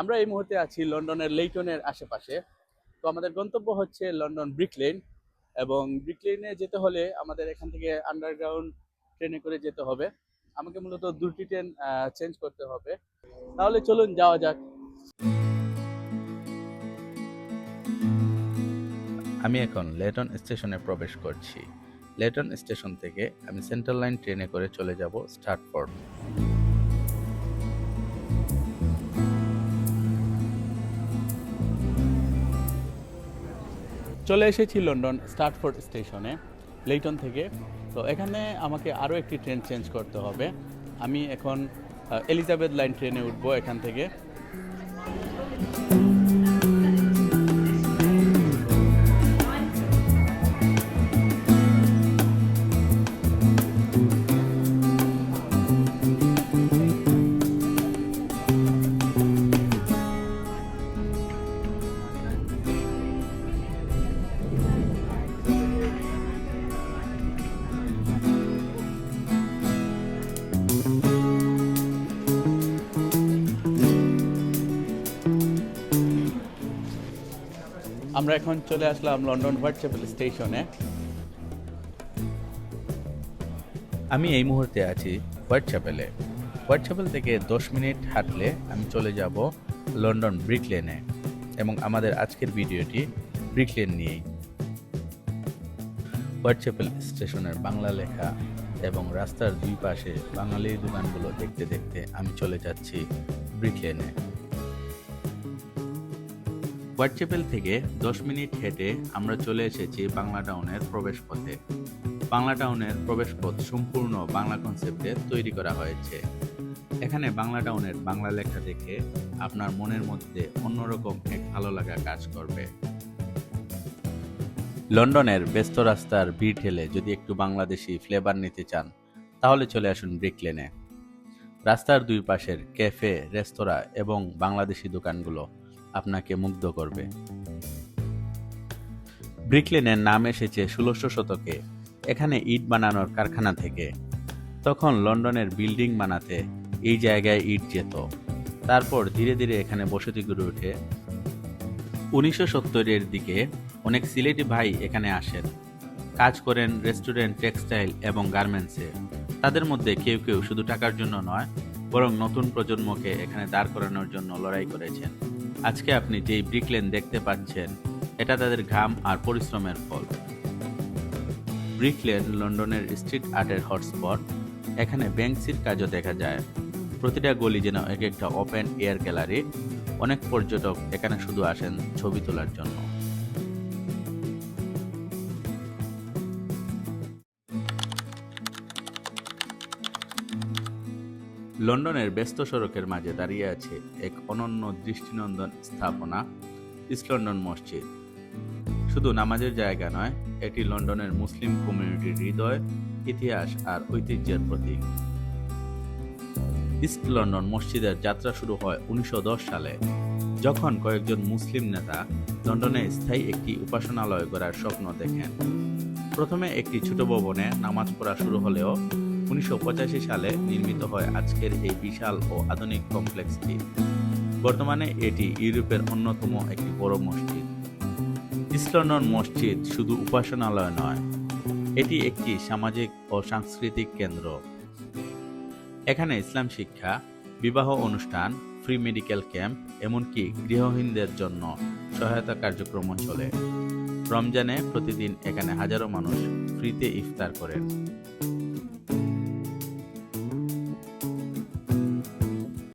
আমরা এই মুহূর্তে আছি লন্ডনের লেইটনের আশেপাশে। তো আমাদের গন্তব্য হচ্ছে লন্ডন ব্রিকলেন এবং ব্রিকলেনে যেতে হলে আমাদের এখান থেকে আন্ডারগ্রাউন্ড ট্রেনে করে যেতে হবে। আমাকে মূলত দুটি ট্রেন চেঞ্জ করতে হবে। তাহলে চলুন যাওয়া যাক। আমি এখন লেটন স্টেশনে প্রবেশ করছি। লেটন স্টেশন থেকে আমি সেন্ট্রাল লাইন ট্রেনে করে চলে যাব স্টার্টফোর্ড চলে এসেছি লন্ডন স্টার্টফোর্ড স্টেশনে, লেইটন থেকে। তো এখানে আমাকে আরও একটি ট্রেন চেঞ্জ করতে হবে। আমি এখন এলিজাবেথ লাইন ট্রেনে উঠবো এখান থেকে। আমরা এখন চলে আসলাম লন্ডন হোয়াটসঅ্যাপেল স্টেশনে আমি এই মুহূর্তে আছি হোয়াইট চ্যাপেল থেকে দশ মিনিট হাঁটলে আমি চলে যাব লন্ডন ব্রিক লেনে এবং আমাদের আজকের ভিডিওটি ব্রিক লেন নিয়েই। হোয়াইট চ্যাপেল স্টেশনের বাংলা লেখা এবং রাস্তার দুই পাশে বাঙালির দোকানগুলো দেখতে দেখতে আমি চলে যাচ্ছি ব্রিক লেনে হোয়াইট চ্যাপেল থেকে দশ মিনিট হেঁটে আমরা চলে এসেছি বাংলা টাউনের প্রবেশ পথে বাংলা টাউনের প্রবেশপথ সম্পূর্ণ বাংলা কনসেপ্টে তৈরি করা হয়েছে। এখানে বাংলা টাউনের বাংলা লেখা দেখে আপনার মনের মধ্যে অন্যরকম এক ভালো লাগা কাজ করবে। লন্ডনের ব্যস্ত রাস্তার ভিড় ঠেলে যদি একটু বাংলাদেশি ফ্লেভার নিতে চান, তাহলে চলে আসুন ব্রিকলেনে রাস্তার দুই পাশের ক্যাফে রেস্তোরাঁ এবং বাংলাদেশি দোকানগুলো আপনাকে মুগ্ধ করবে। ব্রিকলেনের নাম এসেছে ষোলোশো শতকে। এখানে ইট বানানোর কারখানা থেকে। তখন লন্ডনের বিল্ডিং বানাতে এই জায়গায় ইট যেত। তারপর ধীরে ধীরে এখানে বসতি গড়ে ওঠে। উনিশশো সত্তরের দিকে অনেক সিলেটি ভাই এখানে আসেন। কাজ করেন রেস্টুরেন্ট, টেক্সটাইল এবং গার্মেন্টসে। তাদের মধ্যে কেউ কেউ শুধু টাকার জন্য নয়, বরং নতুন প্রজন্মকে এখানে দাঁড় করানোর জন্য লড়াই করেছেন। আজকে আপনি যেই ব্রিকলেন দেখতে পাচ্ছেন, এটা তাদের ঘাম আর পরিশ্রমের ফল। ব্রিকলেন লন্ডনের স্ট্রিট আর্টের হটস্পট। এখানে ব্যাংকসির কাজও দেখা যায়। প্রতিটা গলি যেন এক একটা ওপেন এয়ার গ্যালারি। অনেক পর্যটক এখানে শুধু আসেন ছবি তোলার জন্য। লন্ডনের ব্যস্ত সড়কের মাঝে দাঁড়িয়ে আছে এক অনন্য দৃষ্টিনন্দন স্থাপনা, ইস্ট লন্ডন মসজিদ। শুধু নামাজের জায়গা নয়, এটি লন্ডনের মুসলিম কমিউনিটির হৃদয়, ইতিহাস আর ঐতিহ্যের প্রতীক। ইস্ট লন্ডন মসজিদের যাত্রা শুরু হয় উনিশশো দশ সালে, যখন কয়েকজন মুসলিম নেতা লন্ডনে স্থায়ী একটি উপাসনালয় গড়ার স্বপ্ন দেখেন। প্রথমে একটি ছোট ভবনে নামাজ পড়া শুরু হলেও উনিশশো পঁচাশি সালে নির্মিত হয় আজকের এই বিশাল ও আধুনিক কমপ্লেক্সটি। বর্তমানে এটি ইউরোপের অন্যতম একটি বড় মসজিদ। ইস্ট লন্ডন মসজিদ শুধু উপাসনালয় নয়, এটি একটি সামাজিক ও সাংস্কৃতিক কেন্দ্র। এখানে ইসলাম শিক্ষা, বিবাহ অনুষ্ঠান ফ্রি মেডিকেল ক্যাম্প এমনকি গৃহহীনদের জন্য সহায়তা কার্যক্রমও চলে। রমজানে প্রতিদিন এখানে হাজারো মানুষ ফ্রিতে ইফতার করেন।